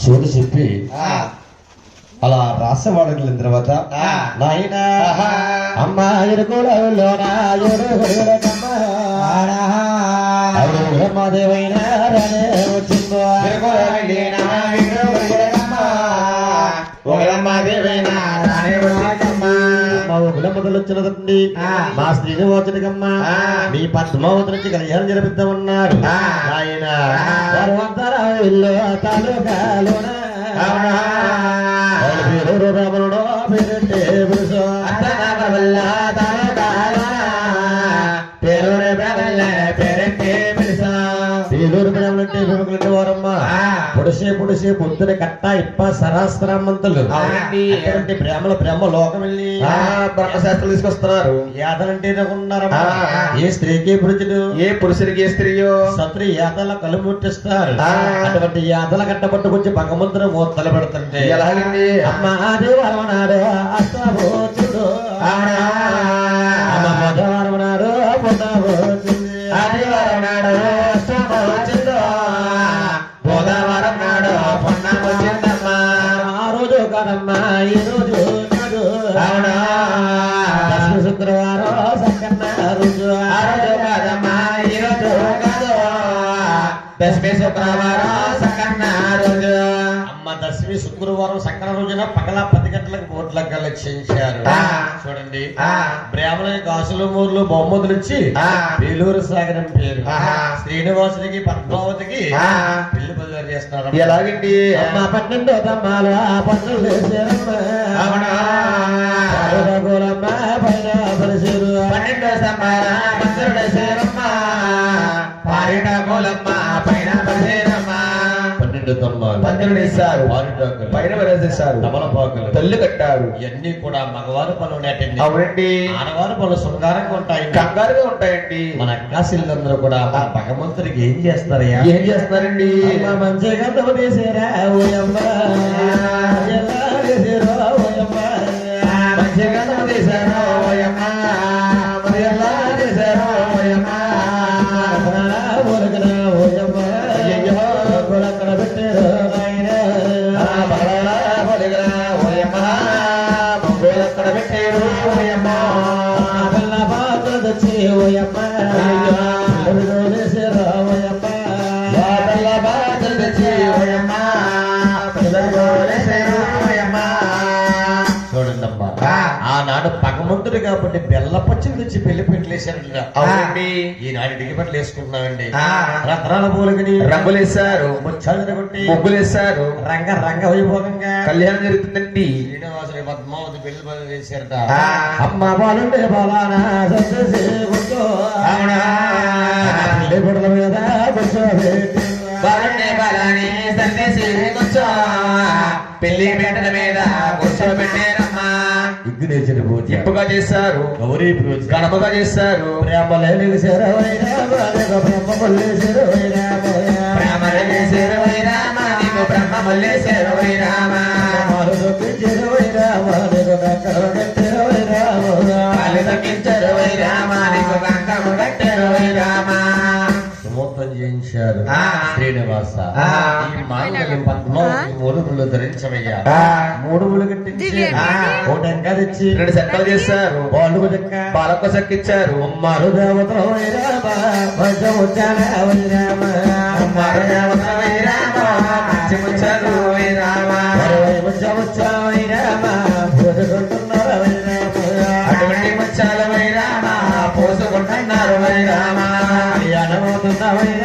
శివుడు చెప్పి అలా రాసేవాడికి వెళ్ళిన తర్వాత ఆ. నాయన. అమ్మ ఎరుకులలోన బ్రహ్మదేవైన రానే వచ్చిందో విరుగుల ఊళ్ళో మొదలు వచ్చినదండి ఆ. మా శ్రీనివాసునికమ్మ ఆ. మీ పద్మావతి నుంచి కళ్యాణం జరిపిద్దామన్నారు. ఆయన తాలూకాలోన పేరు ఆ. పొడిసే పొడిసే పొద్దున కట్ట ఇప్ప సరాస్త్రామంతులు. అటువంటి బ్రాహ్మణ బ్రహ్మ లోకం వెళ్ళి బ్రహ్మశాస్త్రం తీసుకొస్తున్నారు యాతలంటే ఉన్నారమ్మా ఆ. ఏ స్త్రీకి పురుషుడు ఏ పురుషుడికి ఏ స్త్రీయో సత్రి యాతల కళ్ళు ముట్టిస్తారు ఆ. అటువంటి యాతల కట్టబట్టుకొచ్చి భగవంతుడు మూతలు పెడుతుంటే అమ్మ అష్టభూతుడు దశమి శుక్రవారం సకన్న రోజు. అమ్మ దశమి శుక్రవారం సంకన్న రోజున పగల పది గంటలకు కోట్లకు లక్షించారు ఆ. చూడండి ఆ. బ్రాహ్మణ కాసులు మూర్లు బహుమతులు ఇచ్చి. పేలూరు సాగరం పేరు ఆహా. శ్రీనివాసునికి పద్మావతికి. పెళ్ళి బదులు చేస్తున్నారు ఎలాగండి అమ్మ పన్నెండు తమ్మాల పైన పన్నెండు ఇస్తారు. పరిసేస్తారు తమలపాకులు. తల్లి కట్టారు. ఇవన్నీ కూడా మగవారి పనులు నేటండి అవునండి. ఆడవారి పనులు శృంగారంగా ఉంటాయి కంగారుగా ఉంటాయండి. మన అక్కాసిల్లందరూ కూడా మన భగవంతుడికి ఏం చేస్తారయ్యా ఏం చేస్తున్నారండి అమ్మ మంచిగా ఓయమ్మ. భగవంతుడు కాబట్టి బెల్లపచ్చలు తెచ్చి పెళ్ళి పెట్టలేశారు అవునండి. ఈనాడు దిగిబట్టలు వేసుకుంటున్నామండి. రత్నాల పూలకని రంగులు వేశారు ముచ్చాలు కొట్టి ముగ్గులు వేశారు రంగ రంగ వైభోగంగా కళ్యాణం జరుగుతుందండి. శ్రీనివాసుని పద్మావతి పెళ్ళి బదులు చేశారట. అమ్మ బాలుండే బాలానా మీద కూర్చోబెట్టి బాలనే బాలని సన్నేసి కూర్చో పెళ్ళి పెట్టల మీద కూర్చోబెట్టారమ్మా నేర్చిన పూజ. ఇప్పుగా చేశారు గౌరీ పూజ. గణపగా చేశారు ప్రేమ సుమూర్తం చేయించారు. శ్రీనివాస. ఆ. ఈ మాంగళ్యం ధరించవయ్యా. ఆ. మూడుములు కట్టించి తెచ్చి రెండు సెక్కలు చేశారు. చెక్క పాలకు వైరామ వచ్చాన వైరామ అమ్మారు దేవత వైరామ వైరామ. అటువంటి ముచ్చాల వై రామ పోసుకుంటున్నారు వైరామ. శ్రీనివాసుడుగా వైరామ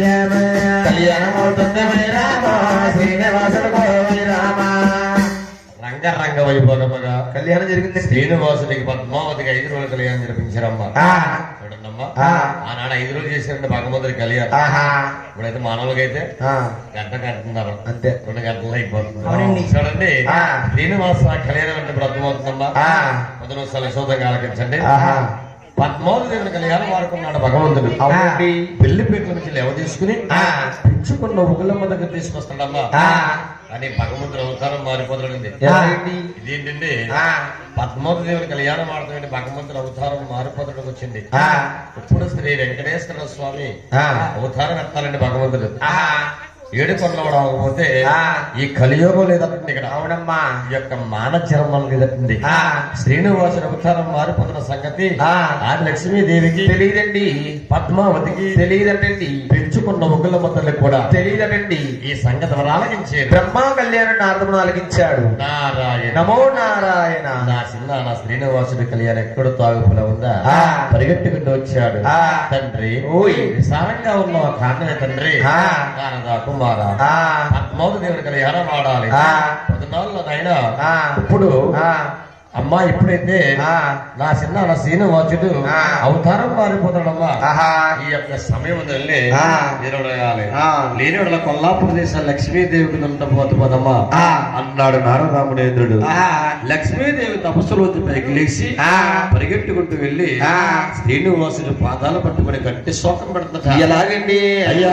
రామ శ్రీనివాసుడు వై రామ రంగ రంగ వైభోగముగా కళ్యాణం జరిగింది శ్రీనివాసుడికి పద్మావతికి ఐదు రోజులు కళ్యాణం జరిపించారమ్మా. చూడండమ్మా ఆ. ఆనాడు ఐదు రోజులు చేశారంటే భగవంతుడి కళ్యాణం ఇప్పుడైతే మానవులకైతే. గంట కంటున్నారు అంతే రెండు గంటలు అయిపోతుంది. చూడండి. శ్రీనివాస కళ్యాణం అంటే ఆ. పదనో సలశోధంగా ఆలకించండి పద్మావతి దేవుని కళ్యాణం వాడుకున్నాడు భగవంతుడు. అవునండి. పెళ్ళి పీటల నుంచి లేవ తీసుకుని ఆ. పెంచుకున్న ఉగులమ్మ దగ్గర తీసుకొస్తాడమ్మా. అని భగవంతుడు అవతారం మారిపోతాడండి? ఇదేంటండి? పద్మావతి దేవుని కళ్యాణం ఆడుతుంటే భగవంతుడు అవతారం మారిపోతాడు వచ్చింది. ఇప్పుడు శ్రీ వెంకటేశ్వర స్వామి. అవతారం ఎత్తాలండి భగవంతుడు. ఏడు కొండలు అవ్వకపోతే ఆ. ఈ కలియోగం లేదండి ఇక్కడ. అవునమ్మా. ఈ యొక్క మాన చర్మం లేదండి ఆ, శ్రీనివాసుని అవతారం మారిపోతున్న సంగతి ఆ. లక్ష్మీదేవికి తెలియదండి పద్మావతికి తెలియదటండి పెంచుకున్న ముగ్గుల మొదలకు కూడా తెలియదటండి ఈ సంగతి ఆలకించేది బ్రహ్మ కళ్యాణ నారదమును ఆలకించాడు నారాయణ. నమో నారాయణ. నా చిన్న నా శ్రీనివాసుడి కళ్యాణం ఎక్కడ తాగుపుల ఉందా. పరిగెట్టుకుంటూ వచ్చాడు. తండ్రి ఓయ్. విశాలంగా ఉన్న కారణమే తండ్రి. ఆ. కుమార పద్మావతి దేవుడి కళ్యాణం ఆడాలి ఆ. పద్నాలుగు నాయన ఇప్పుడు అమ్మా ఇప్పుడైతే ఆ, నా చిన్న నా శ్రీనివాసుడు. అవతారం మారిపోతాడమ్మా ఈ యొక్క సమయం వెళ్ళి ఆ. నిలవడగాలి ఆ. లేనివాళ్ళ కొల్లాపూర్ దేశం లక్ష్మీదేవికి ఉండబోతుపోదమ్మా. అన్నాడు నారరాముడేంద్రుడు ఆ, లక్ష్మీదేవి తపస్సులోకి పైకి లేచి ఆ. పరిగెట్టుకుంటూ వెళ్ళి ఆ. శ్రీనివాసుడు పాదాలు పట్టుకుని గట్టి శోకం పెడుతుంట ఎలాగండి అయ్యో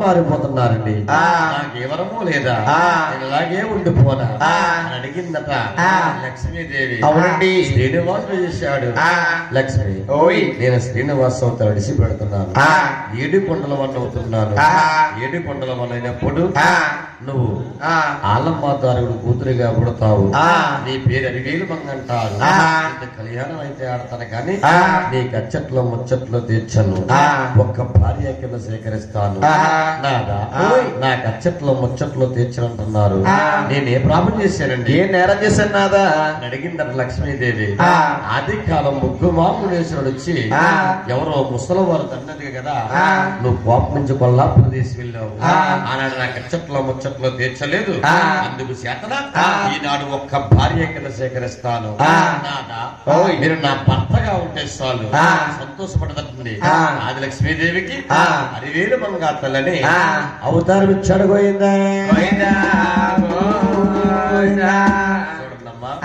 మారిపోతున్నారండి ఆ. నాకెవరమూ లేదా ఇలాగే ఉండిపోనా అడిగిందట ఆ. లక్ష్మీదేవి అవునండి. శ్రీనివాసుడు చేశాడు ఆ. లక్ష్మి ఓయ్ నేను శ్రీనివాస్ అడిసి పెడుతున్నాను. ఏడు కొండల వన్న అవుతున్నాను ఆ. ఏడు కొండల వన్న అయినప్పుడు ఆ. నువ్వు. ఆలమ్మాతారుడు కూతురిగా పుడతావు ఆ. నీ పేరు అరివేలు మంగంటారు కళ్యాణం అయితే ఆడతాను కానీ. నీ కచ్చట్లో ముచ్చట్లో తీర్చను ఆ. ఒక్క భార్య కింద సేకరిస్తాను. నాదా ఆ. నా కచ్చట్లో ముచ్చట్లో తీర్చనంటున్నారు. నేనే ప్రాపం చేశానండి ఏం నేరం చేశాను నాదా అడిగిందట లక్ష్మీదేవి. ఆది కాలం ముగ్గు మామునేశ్వరుడు వచ్చి. ఎవరో ముసలి వారు తండ్రి కదా. నువ్వు కోపం నుంచి కొల్లాపురం తీసి వెళ్ళావు. ఆనాడు నా కచ్చట్లో ముచ్చట్లో తీర్చలేదు. అందుకు చేతన. ఈనాడు ఒక్క భార్య కింద సేకరిస్తాను. నాదా. మీరు నా భర్తగా ఉంటే చాలు. సంతోషపడదండి. ఆది లక్ష్మీదేవికి. అరివేలు మంగా తల్లని. అవతారం ఇచ్చాడు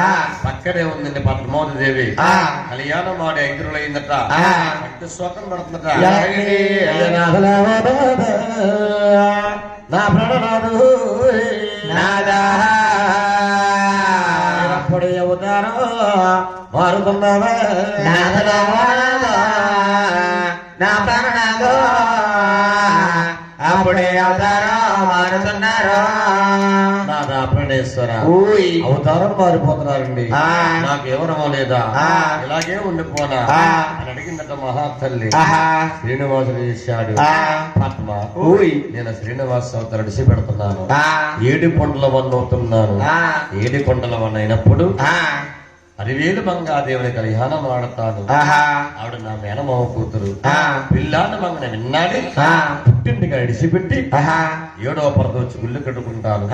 ఆ. పక్కనే ఉందండి పద్మావతి దేవి ఆ. కళ్యాణం ఆడి ఐదురులైందట ఆ. భక్తి శోకం పడుతుందట? నా ప్రణనాథు నాదా అప్పుడు అవతారం మారుతున్నావా నాదా అవతారా మారుతున్నారు. మారిపోతున్నారండి. నాకు ఎవరమో లేదా. ఇలాగే ఉండిపోనా. అని అడిగిందట మహాతల్లి. శ్రీనివాసుడు చేశాడు. పద్మ. నేను శ్రీనివాస అవతారం అడిసి పెడుతున్నాను ఏడు కొండల వన్న అవుతున్నాను. ఏడు కొండల వన్న అయినప్పుడు అరివేలు మంగాదేవుని కళ్యాణం ఆడతాను. ఆవిడ నా మేనమావ కూతురు. ఆ. పిల్లాన్న మంగన విన్నాడు? అడిసిపెట్టి ఆహా ఏడో పరద వచ్చి గుళ్ళు కట్టుకుంటాను.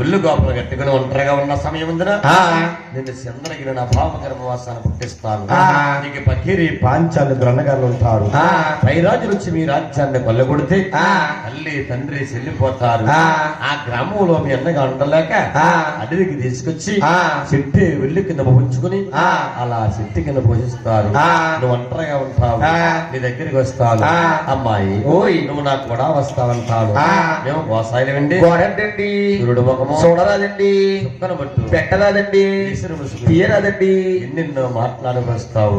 గుళ్ళు గోపలు కట్టుకుని ఒంటరిగా ఉన్న సమయం ఉందిరా ఆ. నిన్ను చంద్రగిరి నా భావ గర్భవాసాన్ని పుట్టిస్తాను. నీకు పకీరి పాంచాలు ద్రణగాలు ఉంటారు. పైరాజులు వచ్చి మీ రాజ్యాన్ని కొల్లగొడితే ఆ. తల్లి తండ్రి చెల్లిపోతారు ఆ. గ్రామంలో మీ అన్నగా ఉండలేక. అడవికి తీసుకొచ్చి ఆ. చెట్టు వెళ్ళి కింద ఆ. అలా చెట్టు కింద పోషిస్తారు. నువ్వు ఒంటరిగా ఉంటావు. నీ దగ్గరికి వస్తాను. అమ్మాయి ఓయ్. నువ్వు నాకు కూడా వస్తావంటాను ఆ. మేము గోసాయిలు వెండి గోడంటండి సూర్యుడు ముఖము చూడరాదండి బట్టు పెట్టరాదండి. తీయరాదండి ఎన్నెన్నో మాట్లాడి వస్తావు.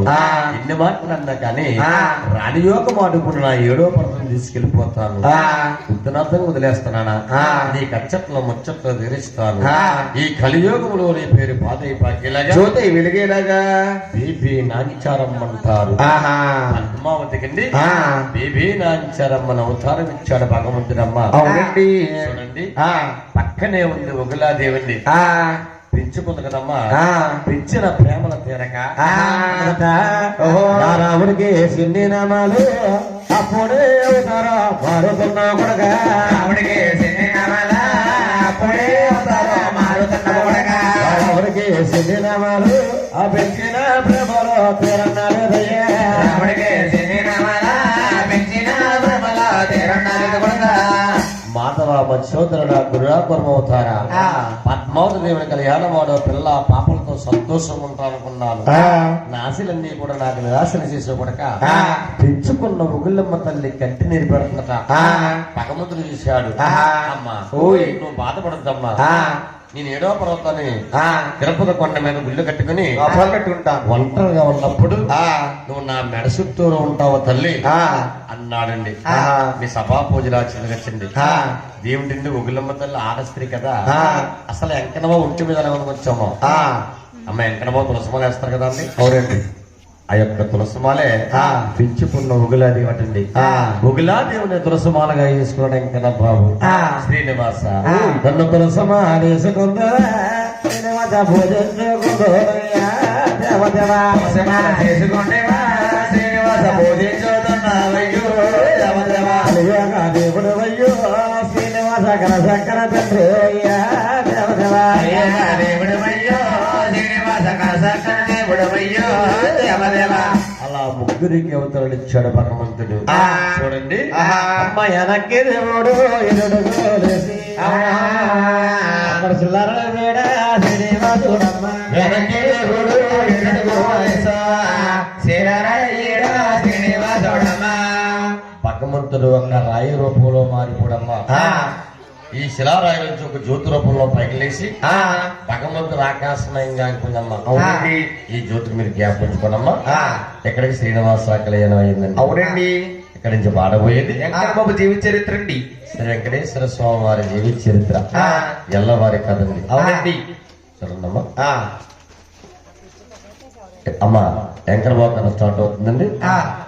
ఎన్ని మాట్లాడినా కానీ ఆ. రానియోక మాడుకుని నా ఏడో పర్వం తీసుకెళ్ళిపోతాను ఆ. బుద్ధనార్థం వదిలేస్తున్నానా ఆ. నీ కచ్చట్లో ముచ్చట్లో తీరుస్తాను. ఈ కలియోగంలో నీ పేరు బాధ పాకేలాగా జ్యోతి వెలిగేలాగా బీబీ నాంచారం అంటారు పద్మావతికండి. బీబీ నాంచారమ్మని అవతారం ఇచ్చాడు భగవంతుడమ్మ అవునండి. చూడండి. పక్కనే ఉంది ఉగులాదేవండి ఆ. పెంచుకుంది కదమ్మా. పెంచిన ప్రేమల తీరక. రాముడికి సిన్ని నామాలు అప్పుడే మారుతున్నా కొడగా మత్స్యోధరుడ గురురాకుర్మవుతారా ఆ. పద్మావతి దేవుని కళ్యాణమాడో పిల్ల పాపలతో సంతోషంగా ఉంటానుకున్నాను. నాశలన్నీ కూడా నాకు నిరాశన చేసే కొడక. పెంచుకున్న ఉగుళ్ళమ్మ తల్లి కంటి నీరు పెడుతుందట ఆ. పగముద్రు చూశాడు. అమ్మా. నువ్వు బాధపడద్దమ్మా. నేను ఏడో పర్వతాన్ని ఆ. తిరుపతి కొండ మీద గుళ్ళు కట్టుకుని కట్టుకుంటాను ఒంటరిగా ఉన్నప్పుడు ఆ. నువ్వు నా మెడ చుట్టూరు ఉంటావు తల్లి ఆ. అన్నాడండి. మీ సభా పూజలు చిన్నగచ్చింది ఆ. దేవుడిండి ఉగులమ్మ తల్లి ఆడ స్త్రీ కదా ఆ. అసలు ఎంకనమో ఒంటి మీద వచ్చాము ఆ. అమ్మ ఎంకనమో తులసిమాల వేస్తారు కదా అండి అవునండి ఆ యొక్క తులసిమాలే ఆ. పెంచుకున్న ఉగులాది వాటండి ఆ. ఉగులాదేవుని తులసిమాలగా వేసుకోవడం ఎంకన బాబు ఆ. శ్రీనివాస. నన్ను తులసిమాల వేసుకుందా శ్రీనివాస దేవుడు అయ్యో శంకర తండ్రి అలా ముగ్గురికి అవతరలు ఇచ్చాడు భగవంతుడు. చూడండి. అమ్మ వెనక్కి దేవుడు. అక్కడ. భగవంతుడు ఒక రాయి రూపంలో మారిపోడమ్మా. ఈ శిలారాయి నుంచి ఒక జ్యోతి రూపంలో ఆ. భగవంతుడు ఆకాశమయంగా అవునండి. ఈ జ్యోతిని మీరు జ్ఞాపించుకోనమ్మా. ఎక్కడికి శ్రీనివాస కళ్యాణం అయిందండి అవునండి. ఇక్కడి నుంచి పాడబోయేది? వెంకట బాబు జీవిత చరిత్ర అండి. శ్రీ వెంకటేశ్వర స్వామి వారి జీవిత చరిత్ర. ఆ. ఎల్లవారి కదండి అవునండి. చూడండమ్మా. అమ్మ వెంకట బాబు కథ స్టార్ట్ అవుతుందండి. ఆ.